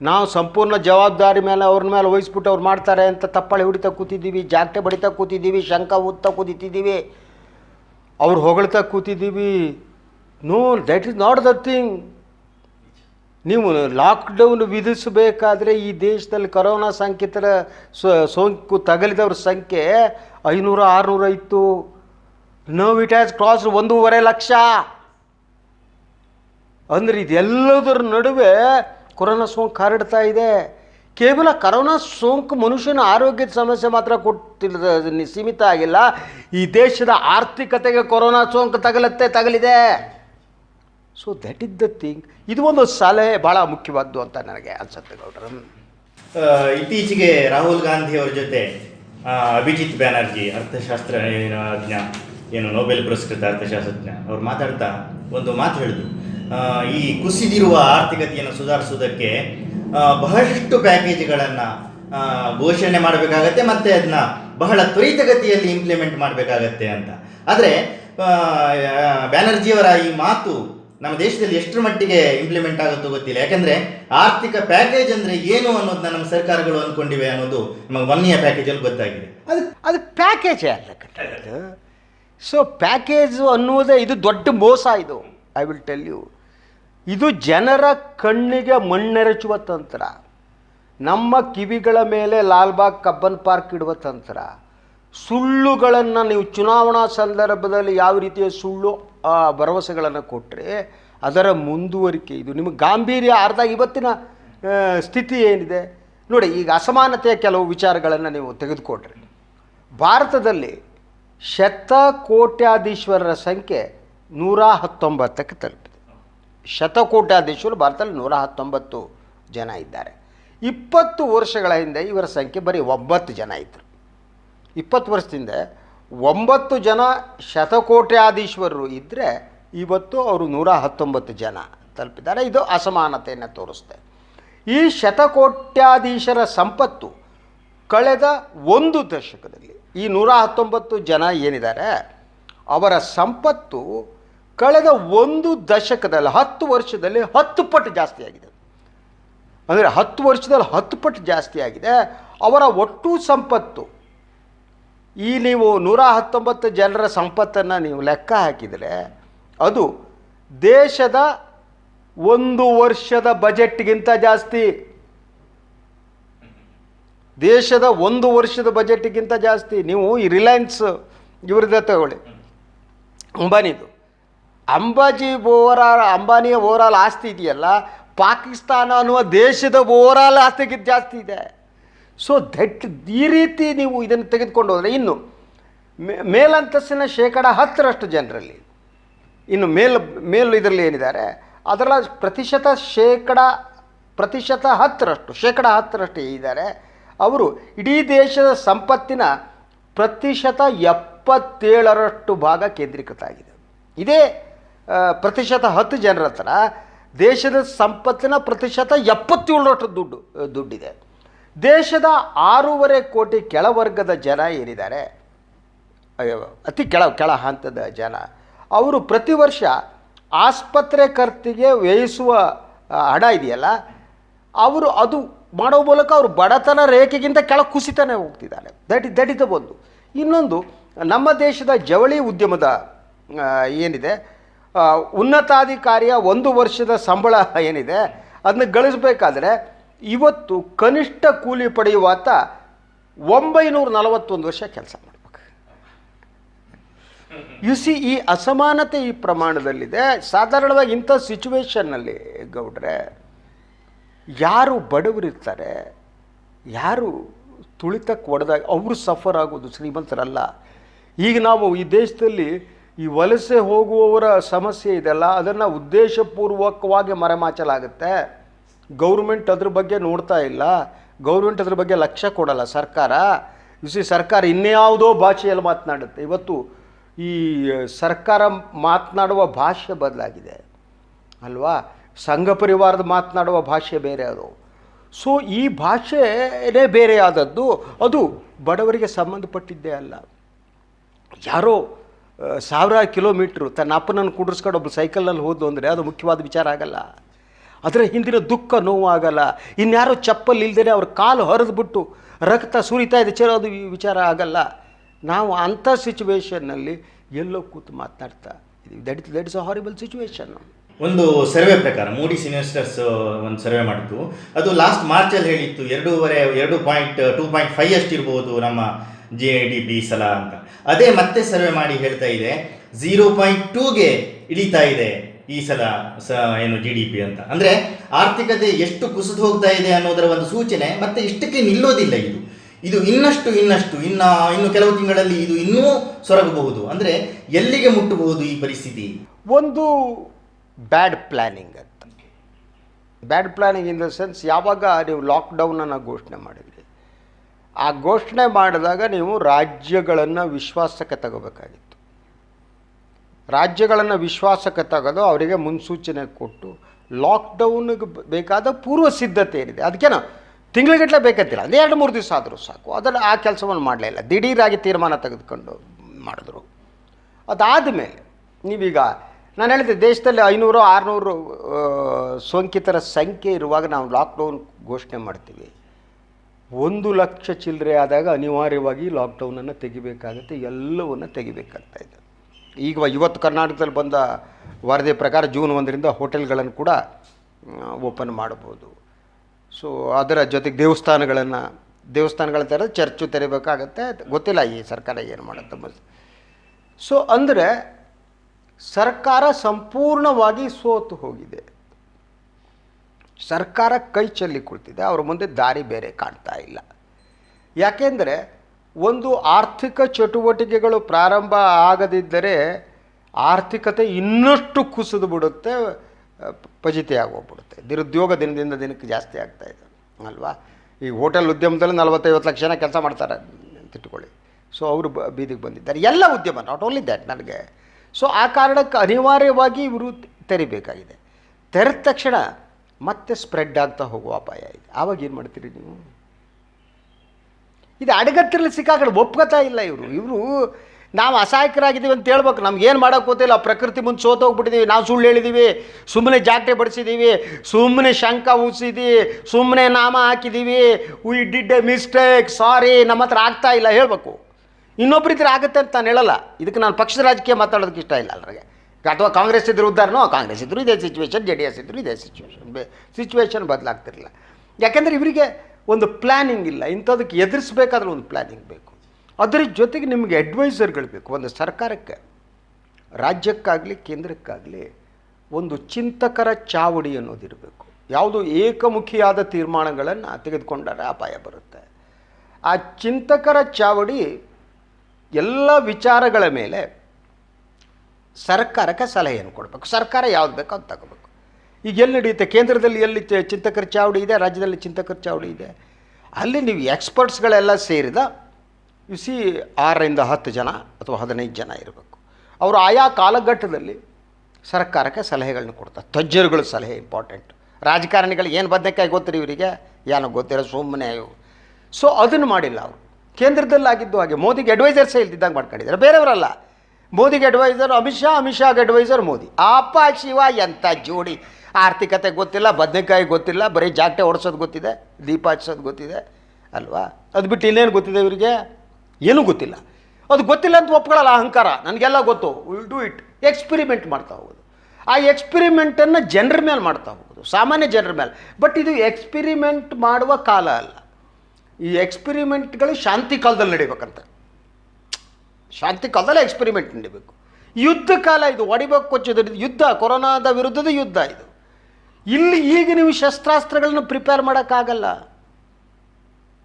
ನಾವು ಸಂಪೂರ್ಣ ಜವಾಬ್ದಾರಿ ಮೇಲೆ ಅವ್ರ ಮೇಲೆ ವಹಿಸ್ಬಿಟ್ಟು ಅವ್ರು ಮಾಡ್ತಾರೆ ಅಂತ ತಪ್ಪಾಳೆ ಹೊಡಿತಾ ಕೂತಿದ್ದೀವಿ ಜಾಗಟೆ ಬಡಿತಾ ಕೂತಿದ್ದೀವಿ ಶಂಕ ಊದ್ತಾ ಕೂತಿದ್ದೀವಿ ಅವ್ರು ಹೊಗಳ್ತಾ ಕೂತಿದ್ದೀವಿ no that is not the thing ನೀವು ಲಾಕ್ಡೌನ್ ವಿಧಿಸಬೇಕಾದ್ರೆ ಈ ದೇಶದಲ್ಲಿ ಕರೋನಾ ಸಾಂಕೇತರ ಸೋಂಕು ತಗಲಿದವ್ರ ಸಂಖ್ಯೆ ಐನೂರು, ಆರುನೂರ ಇತ್ತು. ನೋ ಇಟ್ ಹ್ಯಾಸ್ ಕ್ರಾಸ್ ಒಂದೂವರೆ ಲಕ್ಷ. ಅಂದರೆ ಇದೆಲ್ಲದರ ನಡುವೆ ಕೊರೋನಾ ಸೋಂಕು ಹರಡ್ತಾ ಇದೆ. ಕೇವಲ ಕರೋನಾ ಸೋಂಕು ಮನುಷ್ಯನ ಆರೋಗ್ಯದ ಸಮಸ್ಯೆ ಮಾತ್ರ ಕೊಟ್ಟಿಲ್ಲ, ಸೀಮಿತ ಆಗಿಲ್ಲ. ಈ ದೇಶದ ಆರ್ಥಿಕತೆಗೆ ಕೊರೋನಾ ಸೋಂಕು ತಗಲತ್ತೆ, ತಗಲಿದೆ. So that is the thing ಇದು ಒಂದು ಸಲಹೆ ಭಾಳ ಮುಖ್ಯವಾದ್ದು ಅಂತ ನನಗೆ ಅನ್ಸುತ್ತೆ ಗೌಡ್ರ. ಇತ್ತೀಚೆಗೆ ರಾಹುಲ್ ಗಾಂಧಿ ಅವರ ಜೊತೆ ಅಭಿಜಿತ್ ಬ್ಯಾನರ್ಜಿ, ಅರ್ಥಶಾಸ್ತ್ರ ಏನೋ ಏನು, ನೊಬೆಲ್ ಪುರಸ್ಕೃತ ಅರ್ಥಶಾಸ್ತ್ರಜ್ಞ, ಅವ್ರು ಮಾತಾಡ್ತಾ ಒಂದು ಮಾತು ಹೇಳಿದ್ರು. ಈ ಕುಸಿದಿರುವ ಆರ್ಥಿಕತೆಯನ್ನು ಸುಧಾರಿಸುವುದಕ್ಕೆ ಬಹಳಷ್ಟು ಪ್ಯಾಕೇಜ್ಗಳನ್ನು ಘೋಷಣೆ ಮಾಡಬೇಕಾಗತ್ತೆ ಮತ್ತು ಅದನ್ನ ಬಹಳ ತ್ವರಿತಗತಿಯಲ್ಲಿ ಇಂಪ್ಲಿಮೆಂಟ್ ಮಾಡಬೇಕಾಗತ್ತೆ ಅಂತ. ಆದರೆ ಬ್ಯಾನರ್ಜಿಯವರ ಈ ಮಾತು ನಮ್ಮ ದೇಶದಲ್ಲಿ ಎಷ್ಟರ ಮಟ್ಟಿಗೆ ಇಂಪ್ಲಿಮೆಂಟ್ ಆಗುತ್ತೋ ಗೊತ್ತಿಲ್ಲ. ಯಾಕಂದ್ರೆ ಆರ್ಥಿಕ ಪ್ಯಾಕೇಜ್ ಅಂದ್ರೆ ಏನು ಅನ್ನೋದನ್ನ ನಮ್ಮ ಸರ್ಕಾರಗಳು ಅಂದ್ಕೊಂಡಿವೆ ಅನ್ನೋದು ನಮಗೆ ಪ್ಯಾಕೇಜ್ ಪ್ಯಾಕೇಜಲ್ಲಿ ಗೊತ್ತಾಗಿದೆ. ಅದು ಅದು ಪ್ಯಾಕೇಜೇ ಅಲ್ಲ ಸೊ ಪ್ಯಾಕೇಜ್ ಅನ್ನುವುದೇ ಇದು ದೊಡ್ಡ ಮೋಸ ಇದು. ಐ ವಿಲ್ ಟೆಲ್ ಯು ಇದು ಜನರ ಕಣ್ಣಿಗೆ ಮಣ್ಣೆರಚುವ ತಂತ್ರ. ನಮ್ಮ ಕಿವಿಗಳ ಮೇಲೆ ಲಾಲ್ಬಾಗ್ ಕಬ್ಬನ್ ಪಾರ್ಕ್ ಇಡುವ ತಂತ್ರ. ಸುಳ್ಳುಗಳನ್ನು ನೀವು ಚುನಾವಣಾ ಸಂದರ್ಭದಲ್ಲಿ ಯಾವ ರೀತಿಯ ಸುಳ್ಳು? ಆ, ಭರವಸೆಗಳನ್ನು ಕೊಟ್ಟರೆ ಅದರ ಮುಂದುವರಿಕೆ ಇದು. ನಿಮಗೆ ಗಾಂಭೀರ್ಯ ಅರ್ಧ ಇವತ್ತಿನ ಸ್ಥಿತಿ ಏನಿದೆ? ನೋಡಿ ಈಗ ಅಸಮಾನತೆಯ ಕೆಲವು ವಿಚಾರಗಳನ್ನು ನೀವು ತೆಗೆದುಕೊಟ್ರಿ ಭಾರತದಲ್ಲಿ ಶತಕೋಟ್ಯಾಧೀಶ್ವರರ ಸಂಖ್ಯೆ ನೂರ ಹತ್ತೊಂಬತ್ತಕ್ಕೆ ತಲುಪಿದೆ. ಶತಕೋಟ್ಯಾಧೀಶ್ವರು ಭಾರತದಲ್ಲಿ ನೂರ ಹತ್ತೊಂಬತ್ತು ಜನ ಇದ್ದಾರೆ. ಇಪ್ಪತ್ತು ವರ್ಷಗಳ ಹಿಂದೆ ಇವರ ಸಂಖ್ಯೆ ಬರೀ ಒಂಬತ್ತು ಜನ ಇದ್ದರು ಇಪ್ಪತ್ತು ವರ್ಷದಿಂದ ಒಂಬತ್ತು ಜನ ಶತಕೋಟ್ಯಾಧೀಶ್ವರರು ಇದ್ದರೆ ಇವತ್ತು ಅವರು ನೂರ ಹತ್ತೊಂಬತ್ತು ಜನ ತಲುಪಿದ್ದಾರೆ. ಇದು ಅಸಮಾನತೆಯನ್ನು ತೋರಿಸ್ತೆ ಈ ಶತಕೋಟ್ಯಾಧೀಶರ ಸಂಪತ್ತು ಕಳೆದ ಒಂದು ದಶಕದಲ್ಲಿ ಈ ನೂರ ಹತ್ತೊಂಬತ್ತು ಜನ ಏನಿದ್ದಾರೆ, ಅವರ ಸಂಪತ್ತು ಕಳೆದ ಒಂದು ದಶಕದಲ್ಲಿ, ಹತ್ತು ವರ್ಷದಲ್ಲಿ ಹತ್ತು ಪಟ್ಟು ಜಾಸ್ತಿ ಆಗಿದೆ. ಅಂದರೆ ಹತ್ತು ವರ್ಷದಲ್ಲಿ ಹತ್ತು ಪಟ್ಟು ಜಾಸ್ತಿ ಆಗಿದೆ. ಅವರ ಒಟ್ಟು ಸಂಪತ್ತು ಈ ನೀವು ನೂರ ಹತ್ತೊಂಬತ್ತು ಜನರ ಸಂಪತ್ತನ್ನು ನೀವು ಲೆಕ್ಕ ಹಾಕಿದರೆ ಅದು ದೇಶದ ಒಂದು ವರ್ಷದ ಬಜೆಟ್ಗಿಂತ ಜಾಸ್ತಿ. ದೇಶದ ಒಂದು ವರ್ಷದ ಬಜೆಟ್ಗಿಂತ ಜಾಸ್ತಿ. ನೀವು ಈ ರಿಲಯನ್ಸ್ ಇವ್ರದ್ದೇ ತಗೊಳ್ಳಿ. ಅಂಬಾನಿದು. ಅಂಬಾಜಿ ಓವರಾಲ್, ಅಂಬಾನಿಯ ಓವರಾಲ್ ಆಸ್ತಿ ಇದೆಯಲ್ಲ, ಪಾಕಿಸ್ತಾನ ಅನ್ನುವ ದೇಶದ ಓವರಾಲ್ ಆಸ್ತಿಗಿಂತ ಜಾಸ್ತಿ ಇದೆ. ಸೊ ದಟ್ ಈ ರೀತಿ ನೀವು ಇದನ್ನು ತೆಗೆದುಕೊಂಡು ಹೋದರೆ ಇನ್ನು ಮೇಲಂತಸ್ತಿನ ಶೇಕಡ ಹತ್ತರಷ್ಟು ಜನರಲ್ಲಿ, ಇನ್ನು ಮೇಲ್ ಮೇಲ್ ಇದರಲ್ಲಿ ಏನಿದ್ದಾರೆ ಅದರ ಪ್ರತಿಶತ ಶೇಕಡ, ಪ್ರತಿಶತ ಹತ್ತರಷ್ಟು, ಶೇಕಡ ಹತ್ತರಷ್ಟು ಇದ್ದಾರೆ. ಅವರು ಇಡೀ ದೇಶದ ಸಂಪತ್ತಿನ ಪ್ರತಿಶತ ಎಪ್ಪತ್ತೇಳರಷ್ಟು ಭಾಗ ಕೇಂದ್ರೀಕೃತ ಆಗಿದೆ ಇದೇ ಪ್ರತಿಶತ ಹತ್ತು ಜನರ ಹತ್ರ ದೇಶದ ಸಂಪತ್ತಿನ ಪ್ರತಿಶತ ಎಪ್ಪತ್ತೇಳರಷ್ಟು ದುಡ್ಡು, ದುಡ್ಡಿದೆ. ದೇಶದ ಆರೂವರೆ ಕೋಟಿ ಕೆಳವರ್ಗದ ಜನ ಏನಿದ್ದಾರೆ? ಅತಿ ಕೆಳ ಕೆಳ ಹಂತದ ಜನ. ಅವರು ಪ್ರತಿ ವರ್ಷ ಆಸ್ಪತ್ರೆ ಖರ್ಚಿಗೆ ವ್ಯಯಿಸುವ ಹಣ ಇದೆಯಲ್ಲ? ಅವರು ಅದು ಮಾಡೋ ಮೂಲಕ ಅವರು ಬಡತನ ರೇಖೆಗಿಂತ ಕೆಳ ಕುಸಿತಾನೆ ಹೋಗ್ತಿದ್ದಾರೆ. ದಟ್ ದಟ್ ಇಸ್ ಒಂದು. ಇನ್ನೊಂದು, ನಮ್ಮ ದೇಶದ ಜವಳಿ ಉದ್ಯಮದ ಏನಿದೆ? ಉನ್ನತಾಧಿಕಾರಿಯ ಒಂದು ವರ್ಷದ ಸಂಬಳ ಏನಿದೆ? ಅದನ್ನ ಗಳಿಸಬೇಕಾದ್ರೆ ಇವತ್ತು ಕನಿಷ್ಠ ಕೂಲಿ ಪಡೆಯುವಾತ ಒಂಬೈನೂರ ನಲವತ್ತೊಂದು ವರ್ಷ ಕೆಲಸ ಮಾಡಬೇಕು. ಯು ಸಿ ಈ ಅಸಮಾನತೆ ಈ ಪ್ರಮಾಣದಲ್ಲಿದೆ. ಸಾಧಾರಣವಾಗಿ ಇಂಥ ಸಿಚುವೇಶನ್ನಲ್ಲಿ ಗೌಡ್ರೆ, ಯಾರು ಬಡವರಿರ್ತಾರೆ ಯಾರು ತುಳಿತಕ್ಕೆ ಒಡೆದಾಗ, ಅವರು ಸಫರ್ ಆಗೋದು ಶ್ರೀಮಂತರಲ್ಲ. ಈಗ ನಾವು ಈ ದೇಶದಲ್ಲಿ ಈ ವಲಸೆ ಹೋಗುವವರ ಸಮಸ್ಯೆ ಇದೆಯಲ್ಲ, ಅದನ್ನು ಉದ್ದೇಶಪೂರ್ವಕವಾಗಿ ಮರೆಮಾಚಲಾಗುತ್ತೆ. ಗೌರ್ಮೆಂಟ್ ಅದ್ರ ಬಗ್ಗೆ ನೋಡ್ತಾ ಇಲ್ಲ. ಗೌರ್ಮೆಂಟ್ ಅದ್ರ ಬಗ್ಗೆ ಲಕ್ಷ್ಯ ಕೊಡಲ್ಲ ಸರ್ಕಾರ. ಸಿ ಸರ್ಕಾರ ಇನ್ಯಾವುದೋ ಭಾಷೆಯಲ್ಲಿ ಮಾತನಾಡುತ್ತೆ. ಇವತ್ತು ಈ ಸರ್ಕಾರ ಮಾತನಾಡುವ ಭಾಷೆ ಬದಲಾಗಿದೆ. ಅಲ್ವಾ? ಸಂಘ ಪರಿವಾರದ ಮಾತನಾಡುವ ಭಾಷೆ ಬೇರೆ ಅದು. ಸೊ ಈ ಭಾಷೆನೇ ಬೇರೆ ಆದದ್ದು ಅದು ಬಡವರಿಗೆ ಸಂಬಂಧಪಟ್ಟಿದ್ದೇ ಅಲ್ಲ. ಯಾರೋ ಸಾವಿರಾರು ಕಿಲೋಮೀಟ್ರು ತನ್ನ ಅಪ್ಪನನ್ನು ಕುಡಿಸ್ಕೊಂಡು ಒಬ್ಬ ಸೈಕಲ್ನಲ್ಲಿ ಹೋದ್ದು ಅಂದರೆ ಅದು ಮುಖ್ಯವಾದ ವಿಚಾರ ಆಗಲ್ಲ. ಅದರ ಹಿಂದಿನ ದುಃಖ ನೋವಾಗಲ್ಲ. ಇನ್ಯಾರೋ ಚಪ್ಪಲ್ ಇಲ್ದೇ ಅವ್ರ ಕಾಲು ಹರಿದ್ಬಿಟ್ಟು ರಕ್ತ ಸುರಿತಾ ಇದೆ ಚಲೋದು ವಿಚಾರ ಆಗಲ್ಲ. ನಾವು ಅಂಥ ಸಿಚುವೇಶನ್ನಲ್ಲಿ ಎಲ್ಲೋ ಕೂತು ಮಾತನಾಡ್ತಾ ಇದ್ದೀವಿ that is that is a horrible situation ಒಂದು ಸರ್ವೆ ಪ್ರಕಾರ ಮೂಡಿ ಇನ್ವೆಸ್ಟರ್ಸ್ ಒಂದು ಸರ್ವೆ ಮಾಡಿತು ಅದು ಲಾಸ್ಟ್ ಮಾರ್ಚಲ್ಲಿ ಹೇಳಿತ್ತು, ಎರಡೂವರೆ, ಎರಡು ಪಾಯಿಂಟ್ ಟೂ ಪಾಯಿಂಟ್ ಫೈವ್ ಅಷ್ಟು ಇರ್ಬೋದು ನಮ್ಮ ಜಿ ಐ ಡಿ ಬಿ ಸಲ ಅಂತ. ಅದೇ ಮತ್ತೆ ಸರ್ವೆ ಮಾಡಿ ಹೇಳ್ತಾ ಇದೆ ಜೀರೋ ಪಾಯಿಂಟ್ ಟೂಗೆ ಇಳಿತಾ ಇದೆ. ಈ ಸಲ ಸ ಏನು ಜಿ ಡಿ ಪಿ ಅಂತ. ಅಂದರೆ ಆರ್ಥಿಕತೆ ಎಷ್ಟು ಕುಸಿದು ಹೋಗ್ತಾ ಇದೆ ಅನ್ನೋದರ ಒಂದು ಸೂಚನೆ, ಮತ್ತೆ ಇಷ್ಟಕ್ಕೆ ನಿಲ್ಲೋದಿಲ್ಲ ಇದು. ಇದು ಇನ್ನಷ್ಟು ಇನ್ನಷ್ಟು, ಇನ್ನ, ಇನ್ನು ಕೆಲವು ತಿಂಗಳಲ್ಲಿ ಇದು ಇನ್ನೂ ಸೊರಗಬಹುದು. ಅಂದರೆ ಎಲ್ಲಿಗೆ ಮುಟ್ಟಬಹುದು ಈ ಪರಿಸ್ಥಿತಿ? ಒಂದು ಬ್ಯಾಡ್ ಪ್ಲ್ಯಾನಿಂಗ್ ಅಂತ. Bad planning in the sense ಯಾವಾಗ ನೀವು ಲಾಕ್ಡೌನನ್ನು ಘೋಷಣೆ ಮಾಡಿದ್ರಿ? ಆ ಘೋಷಣೆ ಮಾಡಿದಾಗ ನೀವು ರಾಜ್ಯಗಳನ್ನು ವಿಶ್ವಾಸಕ್ಕೆ ತಗೋಬೇಕಾಗಿತ್ತು. ರಾಜ್ಯಗಳನ್ನು ವಿಶ್ವಾಸಕ್ಕೆ ತೆಗೆದು ಅವರಿಗೆ ಮುನ್ಸೂಚನೆ ಕೊಟ್ಟು ಲಾಕ್ಡೌನ್ಗೆ ಬೇಕಾದ ಪೂರ್ವ ಸಿದ್ಧತೆ ಏನಿದೆ ಅದಕ್ಕೇನೋ ತಿಂಗಳಿಗಟ್ಟಲೆ ಬೇಕಂತಿಲ್ಲ, ಅದೇ ಎರಡು ಮೂರು ದಿವಸ ಆದರೂ ಸಾಕು, ಅದನ್ನು ಆ ಕೆಲಸವನ್ನು ಮಾಡಲೇ ಇಲ್ಲ, ದಿಢೀರಾಗಿ ತೀರ್ಮಾನ ತೆಗೆದುಕೊಂಡು ಮಾಡಿದ್ರು. ಅದಾದ ಮೇಲೆ ನೀವೀಗ ನಾನು ಹೇಳಿದೆ, ದೇಶದಲ್ಲಿ ಐನೂರು, ಆರುನೂರು ಸೋಂಕಿತರ ಸಂಖ್ಯೆ ಇರುವಾಗ ನಾವು ಲಾಕ್ಡೌನ್ ಘೋಷಣೆ ಮಾಡ್ತೀವಿ. ಒಂದು ಲಕ್ಷ ಚಿಲ್ಲರೆ ಆದಾಗ ಅನಿವಾರ್ಯವಾಗಿ ಲಾಕ್ಡೌನನ್ನು ತೆಗಿಬೇಕಾಗುತ್ತೆ, ಎಲ್ಲವನ್ನು ತೆಗಿಬೇಕಾಗ್ತಾ ಇದೆ. ಈಗ ಇವತ್ತು ಕರ್ನಾಟಕದಲ್ಲಿ ಬಂದ ವರದಿ ಪ್ರಕಾರ ಜೂನ್ ಒಂದರಿಂದ ಹೋಟೆಲ್ಗಳನ್ನು ಕೂಡ ಓಪನ್ ಮಾಡ್ಬೋದು ಸೊ ಅದರ ಜೊತೆಗೆ ದೇವಸ್ಥಾನಗಳನ್ನು ದೇವಸ್ಥಾನಗಳ ಥರ ಚರ್ಚು ತೆರಿಬೇಕಾಗತ್ತೆ. ಗೊತ್ತಿಲ್ಲ ಈ ಸರ್ಕಾರ ಏನು ಮಾಡುತ್ತೆ ಬಸ್ ಸೊ ಅಂದರೆ ಸರ್ಕಾರ ಸಂಪೂರ್ಣವಾಗಿ ಸೋತು ಹೋಗಿದೆ. ಸರ್ಕಾರ ಕೈ ಚೆಲ್ಲಿ ಕುಳಿತಿದೆ. ಅವ್ರ ಮುಂದೆ ದಾರಿ ಬೇರೆ ಕಾಣ್ತಾ ಇಲ್ಲ. ಯಾಕೆಂದರೆ ಒಂದು ಆರ್ಥಿಕ ಚಟುವಟಿಕೆಗಳು ಪ್ರಾರಂಭ ಆಗದಿದ್ದರೆ ಆರ್ಥಿಕತೆ ಇನ್ನಷ್ಟು ಕುಸಿದು ಬಿಡುತ್ತೆ ಆಗೋಗ್ಬಿಡುತ್ತೆ. ನಿರುದ್ಯೋಗ ದಿನದಿಂದ ದಿನಕ್ಕೆ ಜಾಸ್ತಿ ಆಗ್ತಾ ಇದೆ, ಅಲ್ವಾ? ಈ ಹೋಟೆಲ್ ಉದ್ಯಮದಲ್ಲಿ ನಲವತ್ತೈವತ್ತು ಲಕ್ಷ ಜನ ಕೆಲಸ ಮಾಡ್ತಾರೆ ಇಟ್ಕೊಳ್ಳಿ. ಸೊ ಅವರು ಬ, ಬೀದಿಗೆ ಬಂದಿದ್ದಾರೆ. ಎಲ್ಲ ಉದ್ಯಮ ನಾಟ್ ಓನ್ಲಿ ದ್ಯಾಟ್ ನನಗೆ. ಸೊ ಆ ಕಾರಣಕ್ಕೆ ಅನಿವಾರ್ಯವಾಗಿ ಇವರು ತೆರಿಬೇಕಾಗಿದೆ. ತೆರೆದ ತಕ್ಷಣ ಮತ್ತೆ ಸ್ಪ್ರೆಡ್ ಆಗ್ತಾ ಹೋಗುವ ಅಪಾಯ ಇದೆ. ಆವಾಗ ಏನು ಮಾಡ್ತೀರಿ ನೀವು? ಇದು ಅಡಗತ್ತಿರಲಿ ಸಿಕ್ಕಾಕಡೆ ಒಪ್ಕೋತಾ ಇಲ್ಲ ಇವರು. ಇವರು ನಾವು ಅಸಹಾಯಕರಾಗಿದ್ದೀವಿ ಅಂತ ಹೇಳ್ಬೇಕು. ನಮ್ಗೆ ಏನು ಮಾಡೋಕೆ ಗೊತ್ತಿಲ್ಲ. ಪ್ರಕೃತಿ ಮುಂದೆ ಸೋತೋಗ್ಬಿಟ್ಟಿದ್ದೀವಿ ನಾವು ಸುಳ್ಳು ಹೇಳಿದ್ದೀವಿ ಸುಮ್ಮನೆ ಜಾತ್ರೆ ಬಡಿಸಿದ್ದೀವಿ ಸುಮ್ಮನೆ ಶಂಕ ಉಸಿದ್ದೀವಿ ಸುಮ್ಮನೆ ನಾಮ ಹಾಕಿದ್ದೀವಿ we did a mistake sorry ನಮ್ಮ ಹತ್ರ ಆಗ್ತಾ ಇಲ್ಲ. ಹೇಳ್ಬೇಕು. ಇನ್ನೊಬ್ಬರಿದ್ರೆ ಆಗುತ್ತೆ ಅಂತ ನಾನು ಹೇಳಲ್ಲ. ಇದಕ್ಕೆ ನಾನು ಪಕ್ಷದ ರಾಜಕೀಯ ಮಾತಾಡೋದಕ್ಕೆ ಇಷ್ಟ ಇಲ್ಲ ನನಗೆ ಅಥವಾ ಕಾಂಗ್ರೆಸ್ ಇದ್ರು ಉದ್ದಾರನೋ, ಕಾಂಗ್ರೆಸ್ ಇದ್ರು ಇದೇ ಸಿಚುವೇಶನ್ ಜೆ ಡಿ ಎಸ್ ಇದ್ರು ಇದೇ ಸಿಚುವೇಶನ್ ಸಿಚುವೇಶನ್ ಬದಲಾಗ್ತಿರಲಿಲ್ಲ. ಯಾಕೆಂದರೆ ಇವರಿಗೆ ಒಂದು ಪ್ಲ್ಯಾನಿಂಗ್ ಇಲ್ಲ. ಇಂಥದಕ್ಕೆ ಎದುರಿಸಬೇಕಾದ್ರೆ ಒಂದು ಪ್ಲ್ಯಾನಿಂಗ್ ಬೇಕು. ಅದರ ಜೊತೆಗೆ ನಿಮಗೆ ಅಡ್ವೈಸರ್ಗಳು ಬೇಕು. ಒಂದು ಸರ್ಕಾರಕ್ಕೆ, ರಾಜ್ಯಕ್ಕಾಗಲಿ, ಕೇಂದ್ರಕ್ಕಾಗಲಿ ಒಂದು ಚಿಂತಕರ ಚಾವಡಿ ಅನ್ನೋದಿರಬೇಕು ಯಾವುದು ಏಕಮುಖಿಯಾದ ತೀರ್ಮಾನಗಳನ್ನು ತೆಗೆದುಕೊಂಡರೆ ಅಪಾಯ ಬರುತ್ತೆ. ಆ ಚಿಂತಕರ ಚಾವಡಿ ಎಲ್ಲ ವಿಚಾರಗಳ ಮೇಲೆ ಸರ್ಕಾರಕ್ಕೆ ಸಲಹೆಯನ್ನು ಕೊಡಬೇಕು. ಸರ್ಕಾರ ಯಾವ್ದು ಬೇಕೋ ಅದು ತಗೋಬೇಕು. ಈಗ ಎಲ್ಲಿ ನಡೆಯುತ್ತೆ? ಕೇಂದ್ರದಲ್ಲಿ ಎಲ್ಲಿ ಚಿಂತ ಚಿಂತಕರ ಚಾವಡಿ ಇದೆ, ರಾಜ್ಯದಲ್ಲಿ ಚಿಂತಕರ ಚಾವಡಿ ಇದೆ. ಅಲ್ಲಿ ನೀವು ಎಕ್ಸ್ಪರ್ಟ್ಸ್ಗಳೆಲ್ಲ ಸೇರಿದ ಯು ಸಿ ಆರರಿಂದ ಹತ್ತು ಜನ ಅಥವಾ ಹದಿನೈದು ಜನ ಇರಬೇಕು. ಅವರು ಆಯಾ ಕಾಲಘಟ್ಟದಲ್ಲಿ ಸರ್ಕಾರಕ್ಕೆ ಸಲಹೆಗಳನ್ನ ಕೊಡ್ತಾರೆ. ತಜ್ಜರುಗಳ ಸಲಹೆ ಇಂಪಾರ್ಟೆಂಟ್ ರಾಜಕಾರಣಿಗಳು ಏನು ಬದನೆಕಾಯಿ ಗೊತ್ತಿರಿ ಇವರಿಗೆ? ಏನೋ ಗೊತ್ತಿರೋ ಸುಮ್ಮನೆ ಇವು ಸೊ ಅದನ್ನು ಮಾಡಿಲ್ಲ ಅವರು. ಕೇಂದ್ರದಲ್ಲಾಗಿದ್ದು ಹಾಗೆ. ಮೋದಿಗೆ ಅಡ್ವೈಸರ್ಸೇ ಇಲ್ದಿದ್ದಂಗೆ ಮಾಡ್ಕೊಂಡಿದ್ದಾರೆ. ಬೇರೆಯವರಲ್ಲ. ಮೋದಿಗೆ ಅಡ್ವೈಸರ್ ಅಮಿತ್ ಶಾ, ಅಮಿತ್ ಶಾಗೆ ಅಡ್ವೈಸರ್ ಮೋದಿ. ಅಪ್ಪ, ಶಿವ ಎಂಥ ಜೋಡಿ. ಆರ್ಥಿಕತೆ ಗೊತ್ತಿಲ್ಲ, ಬದನೆಕಾಯಿ ಗೊತ್ತಿಲ್ಲ, ಬರೀ ಜಾಕ್ಟೆ ಓಡಿಸೋದು ಗೊತ್ತಿದೆ, ದೀಪ ಹಚ್ಚೋದು ಗೊತ್ತಿದೆ, ಅಲ್ವಾ? ಅದು ಬಿಟ್ಟು ಇನ್ನೇನು ಗೊತ್ತಿದೆ ಇವರಿಗೆ? ಏನೂ ಗೊತ್ತಿಲ್ಲ. ಅದು ಗೊತ್ತಿಲ್ಲ ಅಂತ ಒಪ್ಕೊಳ್ಳಲ್ಲ ಅಹಂಕಾರ, ನನಗೆಲ್ಲ ಗೊತ್ತು. ವಿಲ್ ಡೂ ಇಟ್ ಎಕ್ಸ್ಪಿರಿಮೆಂಟ್ ಮಾಡ್ತಾ ಹೋಗೋದು. ಆ ಎಕ್ಸ್ಪಿರಿಮೆಂಟನ್ನು ಜನರ ಮೇಲೆ ಮಾಡ್ತಾ ಹೋಗೋದು, ಸಾಮಾನ್ಯ ಜನರ ಮೇಲೆ ಬಟ್ ಇದು ಎಕ್ಸ್ಪಿರಿಮೆಂಟ್ ಮಾಡುವ ಕಾಲ ಅಲ್ಲ. ಈ ಎಕ್ಸ್ಪಿರಿಮೆಂಟ್ಗಳು ಶಾಂತಿ ಕಾಲದಲ್ಲಿ ನಡಿಬೇಕಂತ. ಶಾಂತಿ ಕಾಲದಲ್ಲಿ ಎಕ್ಸ್ಪಿರಿಮೆಂಟ್ ನಡಿಬೇಕು. ಯುದ್ಧ ಕಾಲ ಇದು, ಹೊಡಿಬೇಕು ಕೊಚ್ಚೋದು ಯುದ್ಧ, ಕೊರೋನಾದ ವಿರುದ್ಧದ ಯುದ್ಧ ಇದು. ಇಲ್ಲಿ ಈಗ ನೀವು ಶಸ್ತ್ರಾಸ್ತ್ರಗಳನ್ನ ಪ್ರಿಪೇರ್ ಮಾಡೋಕ್ಕಾಗಲ್ಲ.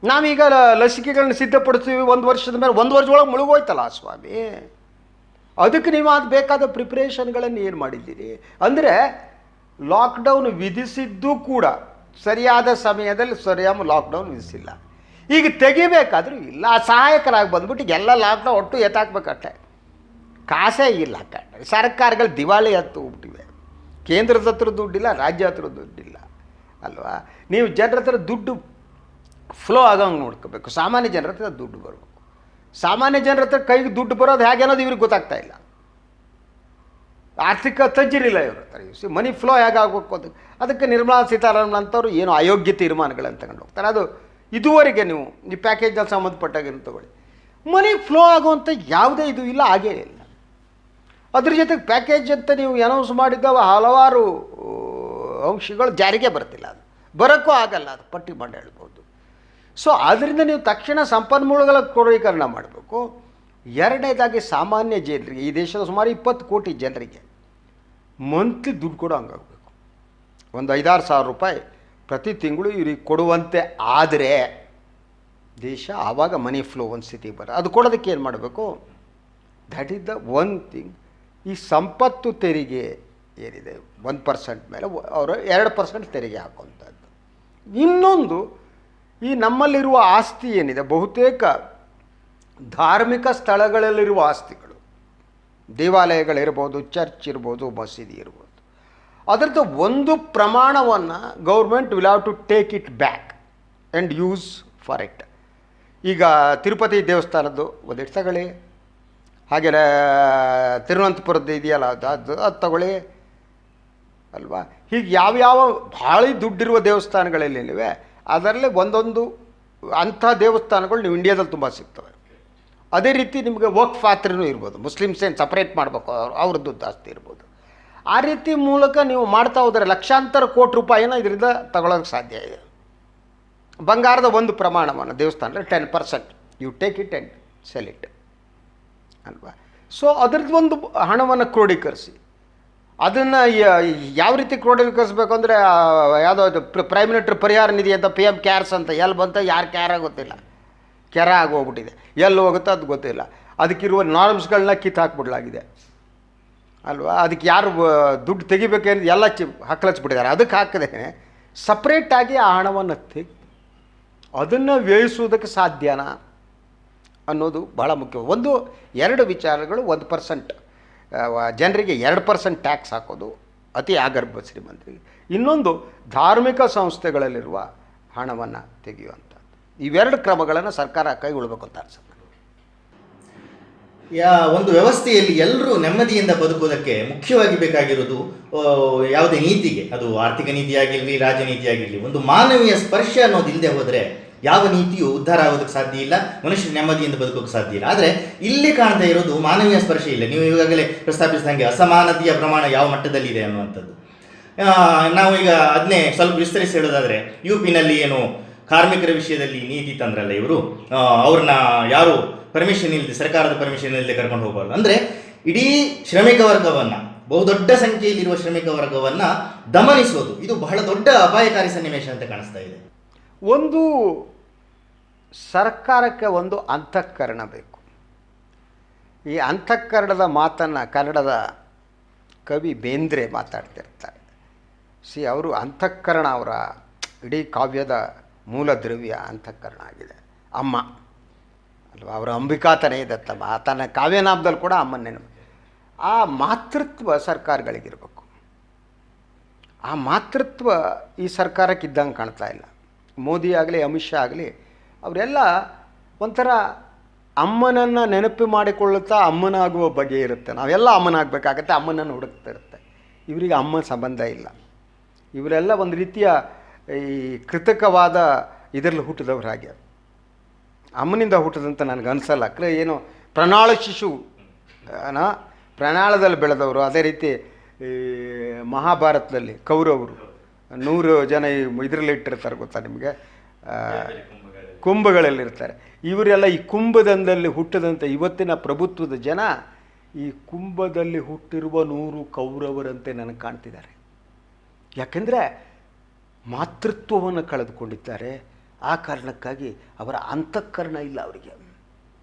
ನಾವೀಗ ಲಸಿಕೆಗಳನ್ನ ಸಿದ್ಧಪಡಿಸ್ತೀವಿ, ಒಂದು ವರ್ಷದ ಮೇಲೆ, ಒಂದು ವರ್ಷದೊಳಗೆ ಮುಳುಗೋಯ್ತಲ್ಲ ಸ್ವಾಮಿ. ಅದಕ್ಕೆ ನೀವು ಅದು ಬೇಕಾದ ಪ್ರಿಪ್ರೇಷನ್ಗಳನ್ನು ಏನು ಮಾಡಿದ್ದೀರಿ? ಅಂದರೆ ಲಾಕ್ಡೌನ್ ವಿಧಿಸಿದ್ದು ಕೂಡ ಸರಿಯಾದ ಸಮಯದಲ್ಲಿ ಸರಿಯಾದ ಲಾಕ್ಡೌನ್ ವಿಧಿಸಿಲ್ಲ. ಈಗ ತೆಗಿಬೇಕಾದ್ರೂ ಇಲ್ಲ, ಸಹಾಯಕರಾಗಿ ಬಂದ್ಬಿಟ್ಟು ಎಲ್ಲ ಲಾಕ್ಡೌನ್ ಒಟ್ಟು ಎತ್ತಾಕ್ಬೇಕಷ್ಟೆ. ಕಾಸೇ ಇಲ್ಲ ಸರ್ಕಾರಗಳು ದಿವಾಳಿ ಹತ್ತು ಹೋಗ್ಬಿಟ್ಟಿವೆ. ಕೇಂದ್ರದ ಹತ್ರ ದುಡ್ಡಿಲ್ಲ, ರಾಜ್ಯ ಹತ್ರ ದುಡ್ಡಿಲ್ಲ, ಅಲ್ವಾ? ನೀವು ಜನರ ಹತ್ರ ದುಡ್ಡು ಫ್ಲೋ ಆಗೋಂಗೆ ನೋಡ್ಕೋಬೇಕು. ಸಾಮಾನ್ಯ ಜನರ ಹತ್ರ ದುಡ್ಡು ಬರಬೇಕು. ಸಾಮಾನ್ಯ ಜನರ ಹತ್ರ ಕೈಗೆ ದುಡ್ಡು ಬರೋದು ಹೇಗೆ ಅನ್ನೋದು ಇವ್ರಿಗೆ ಗೊತ್ತಾಗ್ತಾ ಇಲ್ಲ. ಆರ್ಥಿಕ ತಜ್ಜರಿಲ್ಲ ಇವರು ಸಿ ಮನಿ ಫ್ಲೋ ಹೇಗಾಗಬೇಕು ಅದು? ಅದಕ್ಕೆ ನಿರ್ಮಲಾ ಸೀತಾರಾಮನ್ ಅಂಥವ್ರು ಏನು ಅಯೋಗ್ಯ ತೀರ್ಮಾನಗಳನ್ನು ತಗೊಂಡು ಹೋಗ್ತಾರೆ. ಅದು ಇದುವರೆಗೆ ನೀವು, ಈ ಪ್ಯಾಕೇಜಲ್ಲಿ ಸಂಬಂಧಪಟ್ಟಾಗ ತಗೊಳ್ಳಿ. ಮನಿ ಫ್ಲೋ ಆಗುವಂಥ ಯಾವುದೇ ಇದು ಇಲ್ಲ ಆಗೇ ಇಲ್ಲ ಅದ್ರ ಜೊತೆಗೆ ಪ್ಯಾಕೇಜ್ ಅಂತ ನೀವು ಅನೌನ್ಸ್ ಮಾಡಿದ್ದಾವ ಹಲವಾರು ಅಂಶಗಳು ಜಾರಿಗೆ ಬರ್ತಿಲ್ಲ ಅದು. ಬರೋಕ್ಕೂ ಆಗಲ್ಲ ಅದು, ಪಟ್ಟಿ ಮಾಡಿ ಹೇಳ್ಬೋದು. ಸೊ ಆದ್ದರಿಂದ ನೀವು ತಕ್ಷಣ ಸಂಪನ್ಮೂಲಗಳ ಕ್ರೋಢೀಕರಣ ಮಾಡಬೇಕು. ಎರಡನೇದಾಗಿ ಸಾಮಾನ್ಯ ಜನರಿಗೆ, ಈ ದೇಶದ ಸುಮಾರು ಇಪ್ಪತ್ತು ಕೋಟಿ ಜನರಿಗೆ ಮಂತ್ಲಿ ದುಡ್ಡು ಕೊಡೋ ಹಂಗಾಗಬೇಕು. ಒಂದು ಐದಾರು ಸಾವಿರ ರೂಪಾಯಿ ಪ್ರತಿ ತಿಂಗಳು ಇವ್ರಿಗೆ ಕೊಡುವಂತೆ ಆದರೆ ದೇಶ ಆವಾಗ ಮನಿ ಫ್ಲೋ ಒಂದು ಸ್ಥಿತಿಗೆ ಬರ ಅದು ಕೊಡೋದಕ್ಕೆ ಏನು ಮಾಡಬೇಕು? That is the one thing ಈ ಸಂಪತ್ತು ತೆರಿಗೆ ಏನಿದೆ, ಒಂದು ಪರ್ಸೆಂಟ್ ಮೇಲೆ ಅವರು ಎರಡು ಪರ್ಸೆಂಟ್ ತೆರಿಗೆ ಹಾಕುವಂಥದ್ದು. ಇನ್ನೊಂದು, ಈ ನಮ್ಮಲ್ಲಿರುವ ಆಸ್ತಿ ಏನಿದೆ, ಬಹುತೇಕ ಧಾರ್ಮಿಕ ಸ್ಥಳಗಳಲ್ಲಿರುವ ಆಸ್ತಿಗಳು, ದೇವಾಲಯಗಳಿರ್ಬೋದು, ಚರ್ಚ್ ಇರ್ಬೋದು, ಮಸೀದಿ ಇರ್ಬೋದು, ಅದರದ್ದು ಒಂದು ಪ್ರಮಾಣವನ್ನು government will have to take it back and use for it ಈಗ ತಿರುಪತಿ ದೇವಸ್ಥಾನದ್ದು ತಗೊಳ್ಳಿ ಹಾಗೆ ತಿರುವನಂತಪುರದ್ದು ಇದೆಯಲ್ಲ, ಅದು ಅದು ಅದು ತಗೊಳ್ಳಿ. ಅಲ್ವಾ? ಹೀಗೆ ಯಾವ್ಯಾವ ಭಾಳ ದುಡ್ಡಿರುವ ದೇವಸ್ಥಾನಗಳೇನಿವೆ ಅದರಲ್ಲಿ ಒಂದೊಂದು ಅಂಥ ದೇವಸ್ಥಾನಗಳು ನೀವು ಇಂಡಿಯಾದಲ್ಲಿ ತುಂಬ ಸಿಗ್ತವೆ. ಅದೇ ರೀತಿ ನಿಮಗೆ ವಕ್ ಪಾತ್ರನೂ ಇರ್ಬೋದು. ಮುಸ್ಲಿಮ್ಸ್ ಏನು ಸಪ್ರೇಟ್ ಮಾಡಬೇಕು, ಅವ್ರು, ಅವ್ರದ್ದು ಜಾಸ್ತಿ ಇರ್ಬೋದು. ಆ ರೀತಿ ಮೂಲಕ ನೀವು ಮಾಡ್ತಾ ಹೋದರೆ ಲಕ್ಷಾಂತರ ಕೋಟಿ ರೂಪಾಯಿನ ಇದರಿಂದ ತಗೊಳ್ಳೋಕ್ಕೆ ಸಾಧ್ಯ ಇದೆ. ಬಂಗಾರದ ಒಂದು ಪ್ರಮಾಣವನ್ನು ದೇವಸ್ಥಾನದಲ್ಲಿ ten percent you take it and sell it ಅಲ್ವಾ ಸೊ ಅದ್ರದ್ದು ಒಂದು ಹಣವನ್ನು ಕ್ರೋಢೀಕರಿಸಿ ಅದನ್ನು ಯಾವ ರೀತಿ ಕ್ರೋಢೀಕರಿಸ್ಬೇಕು ಅಂದರೆ ಯಾವುದೋ ಪ್ರೈಮ್ ಮಿನಿಸ್ಟರ್ ಪರಿಹಾರ ನಿಧಿ ಅಂತ ಪಿ ಎಂ ಕ್ಯಾರ್ಸ್ ಅಂತ, ಎಲ್ಲಿ ಬಂತ ಯಾರು ಕ್ಯಾರ ಗೊತ್ತಿಲ್ಲ ಕೆರ ಆಗೋಗ್ಬಿಟ್ಟಿದೆ. ಎಲ್ಲಿ ಹೋಗುತ್ತೋ ಅದು ಗೊತ್ತಿಲ್ಲ. ಅದಕ್ಕಿರುವ ನಾರ್ಮ್ಸ್ಗಳನ್ನ ಕಿತ್ತು ಹಾಕ್ಬಿಡ್ಲಾಗಿದೆ ಅಲ್ವಾ? ಅದಕ್ಕೆ ಯಾರು ದುಡ್ಡು ತೆಗಿಬೇಕೇನು ಎಲ್ಲ ಚಿ ಹಕ್ಕಲಚ್ಬಿಟ್ಟಿದ್ದಾರೆ ಅದಕ್ಕೆ ಹಾಕದೆ. ಸಪ್ರೇಟಾಗಿ ಆ ಹಣವನ್ನು ತೆಗಿ, ಅದನ್ನು ವ್ಯಯಿಸುವುದಕ್ಕೆ ಸಾಧ್ಯನಾ? ಅನ್ನೋದು ಬಹಳ ಮುಖ್ಯ. ಒಂದು, ಎರಡು ವಿಚಾರಗಳು, ಒಂದು ಪರ್ಸೆಂಟ್ ಜನರಿಗೆ ಎರಡು ಪರ್ಸೆಂಟ್ ಟ್ಯಾಕ್ಸ್ ಹಾಕೋದು ಅತಿ ಆಗರ್ಭ ಶ್ರೀಮಂತರಿಗೆ. ಇನ್ನೊಂದು, ಧಾರ್ಮಿಕ ಸಂಸ್ಥೆಗಳಲ್ಲಿರುವ ಹಣವನ್ನು ತೆಗೆಯುವಂಥದ್ದು. ಇವೆರಡು ಕ್ರಮಗಳನ್ನು ಸರ್ಕಾರ ಕೈಗೊಳ್ಬೇಕು ಅಂತ ಅನ್ಸುತ್ತೆ. ಯಾ, ಒಂದು ವ್ಯವಸ್ಥೆಯಲ್ಲಿ ಎಲ್ಲರೂ ನೆಮ್ಮದಿಯಿಂದ ಬದುಕುವುದಕ್ಕೆ ಮುಖ್ಯವಾಗಿ ಬೇಕಾಗಿರೋದು ಯಾವುದೇ ನೀತಿಗೆ. ಅದು ಆರ್ಥಿಕ ನೀತಿಯಾಗಿರಲಿ, ರಾಜನೀತಿಯಾಗಿರಲಿ, ಒಂದು ಮಾನವೀಯ ಸ್ಪರ್ಶ ಅನ್ನೋದು ಇಲ್ಲದೆ ಹೋದರೆ ಯಾವ ನೀತಿಯು ಉದ್ಧಾರ ಆಗೋದಕ್ಕೆ ಸಾಧ್ಯ ಇಲ್ಲ ಮನುಷ್ಯ ನೆಮ್ಮದಿಯಿಂದ ಬದುಕೋಕೆ ಸಾಧ್ಯ ಇಲ್ಲ. ಆದರೆ ಇಲ್ಲಿ ಕಾಣ್ತಾ ಇರೋದು ಮಾನವೀಯ ಸ್ಪರ್ಶ ಇಲ್ಲ. ನೀವು ಈಗಾಗಲೇ ಪ್ರಸ್ತಾಪಿಸಿದಂಗೆ ಅಸಮಾನತೆಯ ಪ್ರಮಾಣ ಯಾವ ಮಟ್ಟದಲ್ಲಿದೆ ಅನ್ನುವಂಥದ್ದು. ಆ, ನಾವು ಈಗ ಅದನ್ನೇ ಸ್ವಲ್ಪ ವಿಸ್ತರಿಸಿ ಹೇಳೋದಾದರೆ ಯು ಪಿನಲ್ಲಿ ಏನು ಕಾರ್ಮಿಕರ ವಿಷಯದಲ್ಲಿ ನೀತಿ ತಂದ್ರಲ್ಲ ಇವರು ಅವ್ರನ್ನ ಯಾರು ಪರ್ಮಿಷನ್ ಇಲ್ಲದೆ ಸರ್ಕಾರದ ಪರ್ಮಿಷನ್ ಇಲ್ಲದೆ ಕರ್ಕೊಂಡು ಹೋಗಬಾರ್ದು. ಅಂದರೆ ಇಡೀ ಶ್ರಮಿಕ ವರ್ಗವನ್ನು ಬಹುದೊಡ್ಡ ಸಂಖ್ಯೆಯಲ್ಲಿರುವ ಶ್ರಮಿಕ ವರ್ಗವನ್ನು ದಮನಿಸೋದು. ಇದು ಬಹಳ ದೊಡ್ಡ ಅಪಾಯಕಾರಿ ಸನ್ನಿವೇಶ ಅಂತ ಕಾಣಿಸ್ತಾ ಇದೆ. ಒಂದು ಸರ್ಕಾರಕ್ಕೆ ಒಂದು ಅಂತಃಕರಣ ಬೇಕು. ಈ ಅಂತಃಕರಣದ ಮಾತನ್ನು ಕನ್ನಡದ ಕವಿ ಬೇಂದ್ರೆ ಮಾತಾಡ್ತಿರ್ತಾರೆ. ಸಿ, ಅವರು ಅಂತಃಕರಣ ಅವರ ಇಡೀ ಕಾವ್ಯದ ಮೂಲ ದ್ರವ್ಯ ಅಂತಃಕರಣ ಆಗಿದೆ. ಅಮ್ಮ. ಅಲ್ವಾ? ಅವರ ಅಂಬಿಕಾತನೇ ದತ್ತಮ್ಮ ತನ್ನ ಕಾವ್ಯನಾಮದಲ್ಲಿ ಕೂಡ ಅಮ್ಮನ ನೆನಪು ಆ ಮಾತೃತ್ವ ಸರ್ಕಾರಗಳಿಗಿರಬೇಕು. ಆ ಮಾತೃತ್ವ ಈ ಸರ್ಕಾರಕ್ಕೆ ಇದ್ದಂಗೆ ಕಾಣ್ತಾ ಇಲ್ಲ. ಮೋದಿ ಆಗಲಿ, ಅಮಿತ್ ಶಾ ಆಗಲಿ ಅವರೆಲ್ಲ ಒಂಥರ ಅಮ್ಮನನ್ನು ನೆನಪು ಮಾಡಿಕೊಳ್ಳುತ್ತಾ ಅಮ್ಮನಾಗುವ ಬಗೆ ಇರುತ್ತೆ. ನಾವೆಲ್ಲ ಅಮ್ಮನಾಗಬೇಕಾಗತ್ತೆ, ಅಮ್ಮನನ್ನು ಹುಡುಕ್ತಾ ಇರುತ್ತೆ ಇವರಿಗೆ ಅಮ್ಮ ಸಂಬಂಧ ಇಲ್ಲ. ಇವರೆಲ್ಲ ಒಂದು ರೀತಿಯ ಈ ಕೃತಕವಾದ ಇದರಲ್ಲಿ ಹುಟ್ಟಿದವ್ರು ಹಾಗೆ. ಅಮ್ಮನಿಂದ ಹುಟ್ಟಿದಂತ ನನಗೆ ಅನಿಸಲ್ಲ. ಕ್ರ ಏನು ಪ್ರಣಾಳ ಶಿಶು ನಾ ಪ್ರಣಾಳದಲ್ಲಿ ಬೆಳೆದವರು. ಅದೇ ರೀತಿ ಈ ಮಹಾಭಾರತದಲ್ಲಿ ಕೌರವರು. ನೂರು ಜನ ಇದರಲ್ಲಿ ಇಟ್ಟಿರ್ತಾರೆ ಗೊತ್ತಾ ನಿಮಗೆ? ಕುಂಭಗಳಲ್ಲಿರ್ತಾರೆ. ಇವರೆಲ್ಲ ಈ ಕುಂಭದಂದಲ್ಲಿ ಹುಟ್ಟದಂಥ ಇವತ್ತಿನ ಪ್ರಭುತ್ವದ ಜನ ಈ ಕುಂಭದಲ್ಲಿ ಹುಟ್ಟಿರುವ ನೂರು ಕೌರವರಂತೆ ನನಗೆ ಕಾಣ್ತಿದ್ದಾರೆ. ಯಾಕೆಂದರೆ ಮಾತೃತ್ವವನ್ನು ಕಳೆದುಕೊಂಡಿದ್ದಾರೆ. ಆ ಕಾರಣಕ್ಕಾಗಿ ಅವರ ಅಂತಃಕರಣ ಇಲ್ಲ ಅವರಿಗೆ.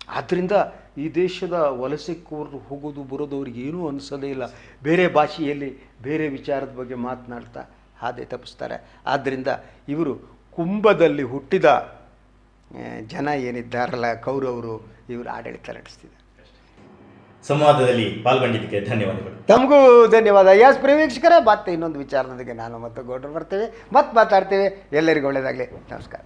ಆದ್ದರಿಂದ ಈ ದೇಶದ ವಲಸೆ ಕೋರರು ಹೋಗೋದು ಬರೋದು ಅವ್ರಿಗೆ ಏನೂ ಅನಿಸೋದೇ ಇಲ್ಲ. ಬೇರೆ ಭಾಷೆಯಲ್ಲಿ ಬೇರೆ ವಿಚಾರದ ಬಗ್ಗೆ ಮಾತನಾಡ್ತಾ ಹಾದೆ ತಪ್ಪಿಸ್ತಾರೆ. ಆದ್ದರಿಂದ ಇವರು ಕುಂಭದಲ್ಲಿ ಹುಟ್ಟಿದ ಜನ ಏನಿದ್ದಾರಲ್ಲ ಕೌರವರು ಇವರು ಆಡಳಿತ ನಡೆಸ್ತಿದ್ದಾರೆ. ಸಂವಾದದಲ್ಲಿ ಪಾಲ್ಗೊಂಡಿದ್ದಕ್ಕೆ ಧನ್ಯವಾದಗಳು. ತಮಗೂ ಧನ್ಯವಾದ. ಎಸ್ ಪ್ರೇಕ್ಷಕರೇ ಮತ್ತೆ ಇನ್ನೊಂದು ವಿಚಾರದೊಂದಿಗೆ ನಾನು ಮತ್ತು ಗೌಡ್ರು ಬರ್ತೇವೆ. ಮತ್ತೆ ಮಾತಾಡ್ತೇವೆ. ಎಲ್ಲರಿಗೂ ಒಳ್ಳೆಯದಾಗಲಿ. ನಮಸ್ಕಾರ.